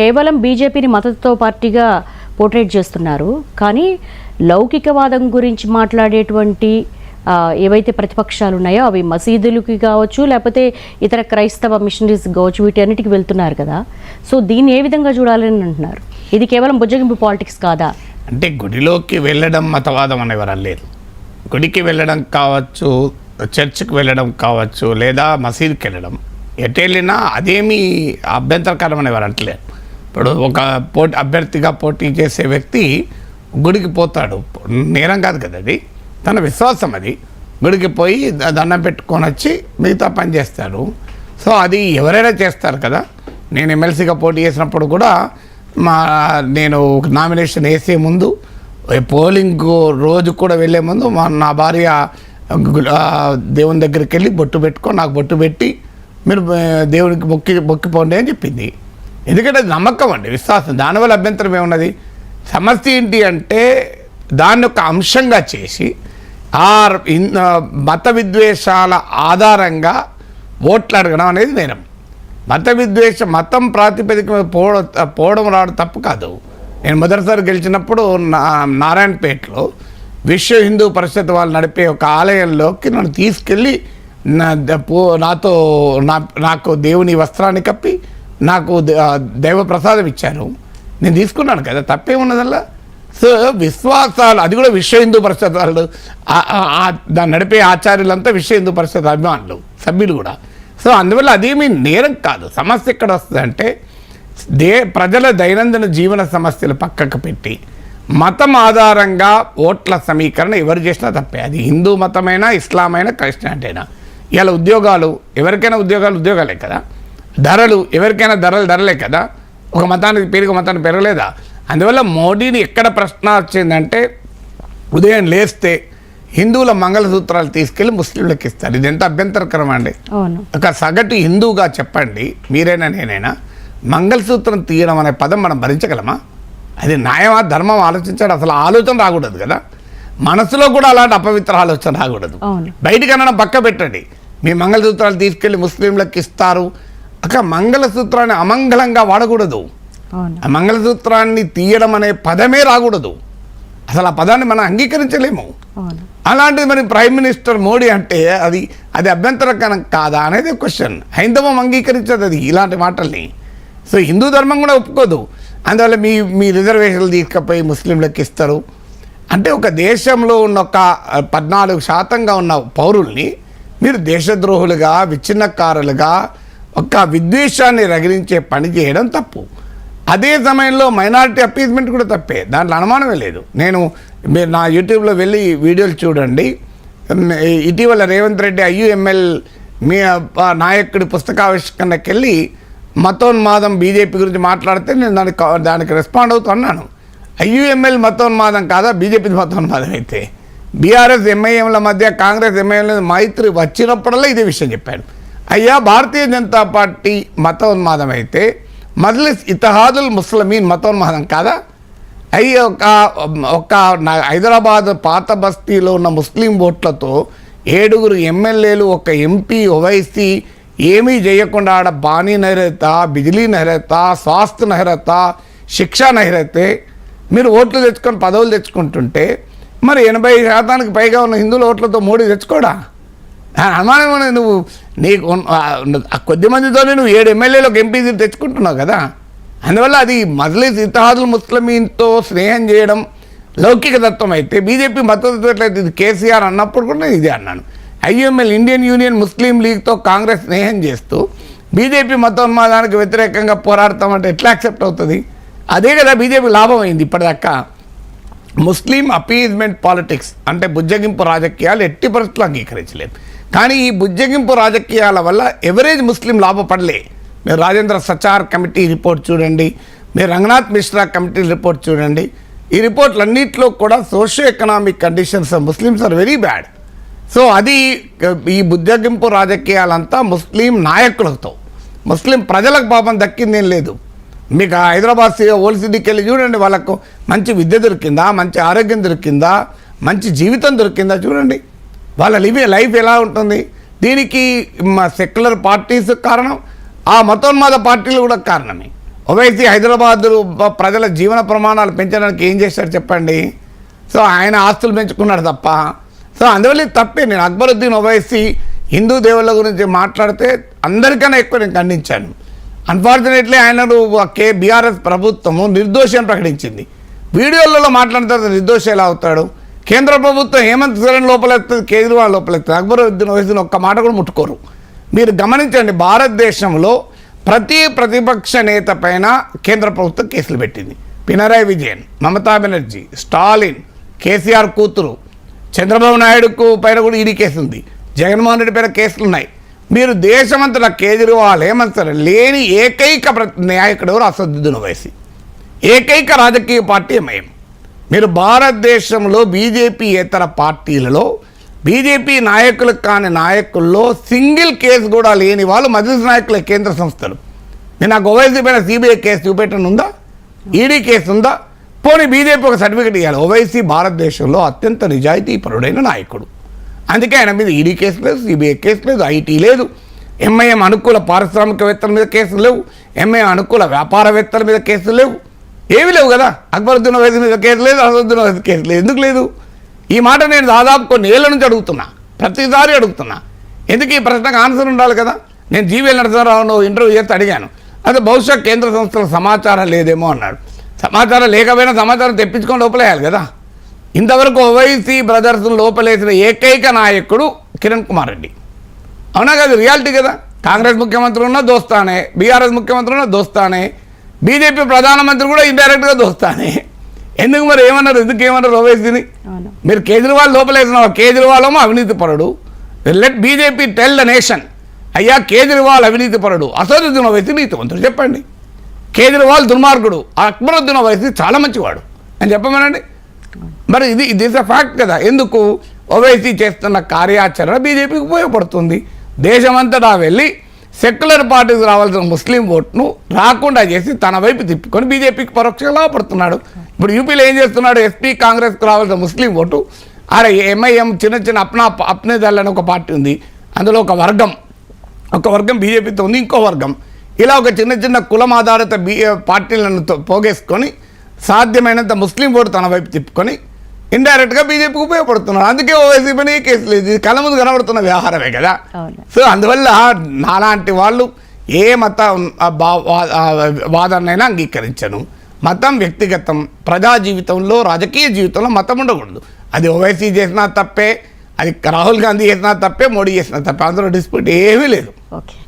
కేవలం బీజేపీని మద్దతుతో పార్టీగా పోర్ట్రేట్ చేస్తున్నారు. కానీ లౌకికవాదం గురించి మాట్లాడేటువంటి ఏవైతే ప్రతిపక్షాలు ఉన్నాయో అవి మసీదులకి కావచ్చు లేకపోతే ఇతర క్రైస్తవ మిషనరీస్ కావచ్చు వీటన్నిటికి వెళ్తున్నారు కదా. సో దీన్ని ఏ విధంగా చూడాలని అంటున్నారు? ఇది కేవలం బుజ్జగింపు పాలిటిక్స్ కాదా? అంటే గుడిలోకి వెళ్ళడం మతవాదం అనేవారు లేదు. గుడికి వెళ్ళడం కావచ్చు చర్చ్కి వెళ్ళడం కావచ్చు లేదా మసీదుకి వెళ్ళడం. ఎటు వెళ్ళినా అదేమీ అభ్యంతరకరం అనేవారు అంటలేరు ఇప్పుడు ఒక పోటీ అభ్యర్థిగా పోటీ చేసే వ్యక్తి గుడికి పోతాడు. నేరం కాదు కదా అది. తన విశ్వాసం అది. గుడికి పోయి దండం పెట్టుకొని వచ్చి మిగతా పని చేస్తాడు. సో అది ఎవరైనా చేస్తారు కదా. నేను ఎమ్మెల్సీగా పోటీ చేసినప్పుడు కూడా మా నేను నామినేషన్ వేసే ముందు పోలింగ్ రోజు కూడా వెళ్ళే ముందు మా నా భార్య దేవుని దగ్గరికి వెళ్ళి బొట్టు పెట్టుకొని నాకు బొట్టు పెట్టి మీరు దేవునికి మొక్కి మొక్కిపోండి అని చెప్పింది. ఎందుకంటే అది నమ్మకం అండి విశ్వాసం. దానివల్ల అభ్యంతరం ఏమున్నది? సమస్య ఏంటి అంటే దాన్ని ఒక అంశంగా చేసి ఆ మత విద్వేషాల ఆధారంగా ఓట్లు అడగడం అనేది నేరం. మత విద్వేష మతం ప్రాతిపదిక పోవడం పోవడం రావడం తప్పు కాదు. నేను మొదటిసారి గెలిచినప్పుడు నా నారాయణపేటలో విశ్వ హిందూ పరిషత్ వాళ్ళు నడిపే ఒక ఆలయంలోకి నన్ను తీసుకెళ్ళి నా పో- నాతో నాకు దేవుని వస్త్రాన్ని కప్పి నాకు ద- దైవ ప్రసాదం ఇచ్చారు. నేను తీసుకున్నాను కదా తప్పే ఉన్నదల్లా? సో విశ్వాసాలు అది కూడా విశ్వ హిందూ పరిషత్ వాళ్ళు దాన్ని నడిపే ఆచార్యులంతా విశ్వ హిందూ పరిషత్ అభిమానులు సభ్యులు కూడా. సో అందువల్ల అదేమీ నేరం కాదు. సమస్య ఎక్కడ వస్తుందంటే దే ప్రజల దైనందిన జీవన సమస్యలు పక్కకు పెట్టి మతం ఆధారంగా ఓట్ల సమీకరణ ఎవరు చేసినా తప్పే. అది హిందూ మతమైనా ఇస్లాం అయినా అయినా ఇలా ఉద్యోగాలు ఎవరికైనా ఉద్యోగాలు ఉద్యోగాలే కదా. ధరలు ఎవరికైనా ధరలు ధరలే కదా. ఒక మతానికి పెరిగి మతానికి పెరగలేదా అందువల్ల మోడీని ఎక్కడ ప్రశ్న వచ్చిందంటే ఉదయం లేస్తే హిందువుల మంగళసూత్రాలు తీసుకెళ్ళి ముస్లింలకు ఇస్తారు. ఇది ఎంత అభ్యంతరకరం అండి. ఒక సగటు హిందువుగా చెప్పండి మీరైనా నేనైనా మంగళసూత్రం తీయడం అనే పదం మనం భరించగలమా? అది న్యాయమా ధర్మం ఆలోచించడం అసలు ఆలోచన రాకూడదు కదా. మనసులో కూడా అలాంటి అపవిత్ర ఆలోచన రాకూడదు. అవును. బయటికి అనడం పక్క పెట్టండి. మీ మంగళసూత్రాలు తీసుకెళ్ళి ముస్లింలకు ఇస్తారు అక్క మంగళసూత్రాన్ని అమంగళంగా వాడకూడదు. మంగళసూత్రాన్ని తీయడం అనే పదమే రాకూడదు. అసలు ఆ పదాన్ని మనం అంగీకరించలేము. అలాంటిది మరి ప్రైమ్ మినిస్టర్ మోడీ అంటే అది అది అభ్యంతరకరం కాదా అనేది క్వశ్చన్. హైందవం అంగీకరించదు అది ఇలాంటి మాటల్ని. సో హిందూ ధర్మం కూడా ఒప్పుకోదు. అందువల్ల మీ మీ రిజర్వేషన్లు తీసుకుపోయి ముస్లింలకు ఇస్తారు. అంటే ఒక దేశంలో ఉన్న ఒక పద్నాలుగు శాతంగా ఉన్న పౌరుల్ని మీరు దేశద్రోహులుగా విచ్ఛిన్నకారులుగా ఒక విద్వేషాన్ని రగిలించే పని చేయడం తప్పు. అదే సమయంలో మైనారిటీ అపీజ్మెంట్ కూడా తప్పే. దాంట్లో అనుమానమే లేదు. నేను మీరు నా యూట్యూబ్లో వెళ్ళి వీడియోలు చూడండి. ఇటీవల రేవంత్ రెడ్డి ఐయుఎంఎల్ మీ నాయకుడి పుస్తకావిష్కరణకి వెళ్ళి మతోన్మాదం బీజేపీ గురించి మాట్లాడితే నేను దానికి దానికి రెస్పాండ్ అవుతున్నాను ఐయుఎంఎల్ మతోన్మాదం కాదా? బీజేపీ మతోన్మాదం అయితే. బీఆర్ఎస్ ఎంఐఎంల మధ్య కాంగ్రెస్ ఎంఐఎంల మైత్రి వచ్చినప్పుడల్లా ఇదే విషయం చెప్పాడు అయ్యా భారతీయ జనతా పార్టీ మతోన్మాదం అయితే మజ్లిస్ ఇతహాదుల్ ముస్లిమీన్ మతోన్మాదం కాదా? అయ్యి ఒక ఒక నా- హైదరాబాద్ పాత బస్తీలో ఉన్న ముస్లిం ఓట్లతో ఏడుగురు ఎమ్మెల్యేలు ఒక ఎంపీ ఓవైసీ ఏమీ చేయకుండా ఆడ బాణీ నహరత బిజిలీ నహరత స్వాస్థ నహరత శిక్షా నహరతే మీరు ఓట్లు తెచ్చుకొని పదవులు తెచ్చుకుంటుంటే మరి ఎనభై శాతానికి పైగా ఉన్న హిందువుల ఓట్లతో మోడీ తెచ్చుకోడా? అనుమానం నువ్వు నీకు ఆ కొద్ది మందితోనే నువ్వు ఏడు ఎమ్మెల్యేలకు ఒక తెచ్చుకుంటున్నావు కదా? అందువల్ల అది మజ్లిస్ ఇతహాదుల్ ముస్లిమీన్తో స్నేహం చేయడం లౌకిక తత్వం అయితే బీజేపీ మద్దతు ఎట్లయితే ఇది కేసీఆర్ అన్నప్పుడు కూడా నేను ఇదే అన్నాను. ఐఎంఎల్ ఇండియన్ యూనియన్ ముస్లిం లీగ్తో కాంగ్రెస్ స్నేహం చేస్తూ బీజేపీ మతోన్మాదానికి వ్యతిరేకంగా పోరాడతామంటే ఎట్లా యాక్సెప్ట్ అవుతుంది? అదే కదా బీజేపీ లాభం అయింది ఇప్పటిదాకా. ముస్లిం అపీజ్మెంట్ పాలిటిక్స్ అంటే బుజ్జగింపు రాజకీయాలు ఎట్టి పరిస్థితులు అంగీకరించలేదు. కానీ ఈ బుజ్జగింపు రాజకీయాల వల్ల ఎవరేజ్ ముస్లిం లాభపడలే. మీరు రాజేంద్ర సచార్ కమిటీ రిపోర్ట్ చూడండి మీరు రంగనాథ్ మిశ్రా కమిటీ రిపోర్ట్ చూడండి. ఈ రిపోర్ట్లన్నింటిలో కూడా socio economic conditions Muslims are very bad so అది ఈ బుజ్జగింపు రాజకీయాలంతా ముస్లిం నాయకులతో. ముస్లిం ప్రజలకు పాపం దక్కిందేం లేదు. మీకు హైదరాబాద్ సీ ఓల్డ్ వెళ్ళి చూడండి వాళ్ళకు మంచి విద్య దొరికిందా మంచి ఆరోగ్యం దొరికిందా మంచి జీవితం దొరికిందా చూడండి. వాళ్ళ లివ్ లైఫ్ ఎలా ఉంటుంది? దీనికి మా సెక్యులర్ పార్టీస్ కారణం ఆ మతోన్మాద పార్టీలు కూడా కారణమే. ఓవైసీ హైదరాబాద్ ప్రజల జీవన ప్రమాణాలు పెంచడానికి ఏం చేశారు చెప్పండి? సో ఆయన ఆస్తులు పెంచుకున్నాడు తప్ప. సో అందువల్ల తప్పే. నేను అక్బరుద్దీన్ ఓవైసీ హిందూ దేవుళ్ళ గురించి మాట్లాడితే అందరికన్నా ఎక్కువ నేను ఖండించాను. అన్ఫార్చునేట్లీ ఆయనను కే బీఆర్ఎస్ ప్రభుత్వము నిర్దోషం ప్రకటించింది. వీడియోలలో మాట్లాడిన తర్వాత నిర్దోషం ఎలా అవుతాడు? కేంద్ర ప్రభుత్వం హేమంత్ సోరెన్ లోపలెత్తుంది కేజ్రీవాల్ లోపలెత్తుంది అక్బరుద్దీన్ ఓవైసీని ఒక్క మాట కూడా ముట్టుకోరు. మీరు గమనించండి భారతదేశంలో ప్రతి ప్రతిపక్ష నేత పైన కేంద్ర ప్రభుత్వం కేసులు పెట్టింది. పినరాయి విజయన్ మమతా బెనర్జీ స్టాలిన్ కేసీఆర్ కూతురు చంద్రబాబు నాయుడుకు పైన కూడా ఈడీ కేసు ఉంది. జగన్మోహన్ రెడ్డి పైన కేసులు ఉన్నాయి. మీరు దేశమంతటా కేజ్రీవాల్ ఏమంటారు లేని ఏకైక ప్ర- నాయకుడు ఎవరు? అసదుద్దీన్ ఓవైసీ ఏకైక రాజకీయ పార్టీ ఎంఐఎం. మీరు భారతదేశంలో బీజేపీ ఇతర పార్టీలలో బీజేపీ నాయకులకు కాని నాయకుల్లో సింగిల్ కేసు కూడా లేని వాళ్ళు మజ్లిస్ నాయకుల కేంద్ర సంస్థలు. నేను నాకు ఓవైసీ పైన సిబిఐ కేసు చూపెట్టను ఉందా? ఈడీ కేసు ఉందా? పోనీ బీజేపీ ఒక సర్టిఫికెట్ ఇవ్వాలి ఓవైసీ భారతదేశంలో అత్యంత నిజాయితీపరుడైన నాయకుడు. అందుకే ఆయన మీద ఈడీ కేసు లేదు సిబిఐ కేసు లేదు ఐటీ లేదు. ఎంఐఎం అనుకూల పారిశ్రామికవేత్తల మీద కేసులు లేవు. ఎంఐఎం అనుకూల వ్యాపారవేత్తల మీద కేసులు లేవు. ఏమీ లేవు కదా. అక్బరుద్దీన్ ఓవైసీ మీద కేసు లేదు అసదుద్దీన్ ఓవైసీ కేసు లేదు. ఎందుకు లేదు? ఈ మాట నేను దాదాపు కొన్ని ఏళ్ళ నుంచి అడుగుతున్నా. ప్రతిసారి అడుగుతున్నా. ఎందుకు ఈ ప్రశ్నకు ఆన్సర్ ఉండాలి కదా? నేను జీవీఎల్ నరసింహారావును ఇంటర్వ్యూ చేస్తే అడిగాను. అదే బహుశా కేంద్ర సంస్థల సమాచారం లేదేమో అన్నాడు. సమాచారం లేకపోయినా సమాచారం తెప్పించుకొని లోపలేయాలి కదా. ఇంతవరకు ఓవైసీ బ్రదర్స్ లోపలేసిన ఏకైక నాయకుడు కిరణ్ కుమార్ రెడ్డి. అవునా కదా రియాలిటీ కదా. కాంగ్రెస్ ముఖ్యమంత్రి ఉన్న దోస్తానే బీఆర్ఎస్ ముఖ్యమంత్రి ఉన్న దోస్తానే. బీజేపీ ప్రధానమంత్రి కూడా ఇండైరెక్ట్గా దోస్తానే. ఎందుకు మరి ఏమన్నారు? ఎందుకు ఏమన్నారు ఓవైసీని మీరు కేజ్రీవాల్ లోపలేసిన కేజ్రీవాల్ ఏమో అవినీతి పరుడు. Let BJP tell the nation అయ్యా కేజ్రీవాల్ అవినీతి పరుడు. అసదుద్దీన్ ఓవైసీ నీతివంతుడు చెప్పండి. కేజ్రీవాల్ దుర్మార్గుడు. అక్బరుద్దీన్ ఓవైసీ చాలా మంచివాడు. అని చెప్పమనండి? మరి ఇది ఇస్ అ ఫ్యాక్ట్ కదా. ఎందుకు? ఓవైసీ చేస్తున్న కార్యాచరణ బీజేపీకి ఉపయోగపడుతుంది. దేశమంతటా వెళ్ళి సెక్యులర్ పార్టీకి రావాల్సిన ముస్లిం ఓట్ను రాకుండా చేసి తన వైపు తిప్పుకొని బీజేపీకి పరోక్షంగా లాభపడుతున్నాడు ఇప్పుడు యూపీలో ఏం చేస్తున్నాడు? ఎస్పీ కాంగ్రెస్కి రావాల్సిన ముస్లిం ఓటు. అరే ఎంఐఎం చిన్న చిన్న అప్నా అప్నే అని ఒక పార్టీ ఉంది. అందులో ఒక వర్గం. ఒక వర్గం బీజేపీతో ఉంది ఇంకో వర్గం. ఇలా ఒక చిన్న చిన్న కులం ఆధారిత బీ పార్టీలను పోగేసుకొని సాధ్యమైనంత ముస్లిం ఓటు తన వైపు తిప్పుకొని ఇండైరెక్ట్గా బీజేపీకి ఉపయోగపడుతున్నాడు అందుకే ఓవైసీ పని కేసు లేదు ఇది కళ్ళ ముందు కనబడుతున్న వ్యవహారమే కదా. సో అందువల్ల నాలాంటి వాళ్ళు ఏ మత ఆ, బా- వా- ఆ, వాదాన్నైనా అంగీకరించను. మతం వ్యక్తిగతం. ప్రజా జీవితంలో రాజకీయ జీవితంలో మతం ఉండకూడదు. అది ఓవైసీ చేసినా తప్పే అది రాహుల్ గాంధీ చేసినా తప్పే మోడీ చేసినా తప్పే. అందులో డిస్ప్యూట్ ఏమీ లేదు. ఓకే.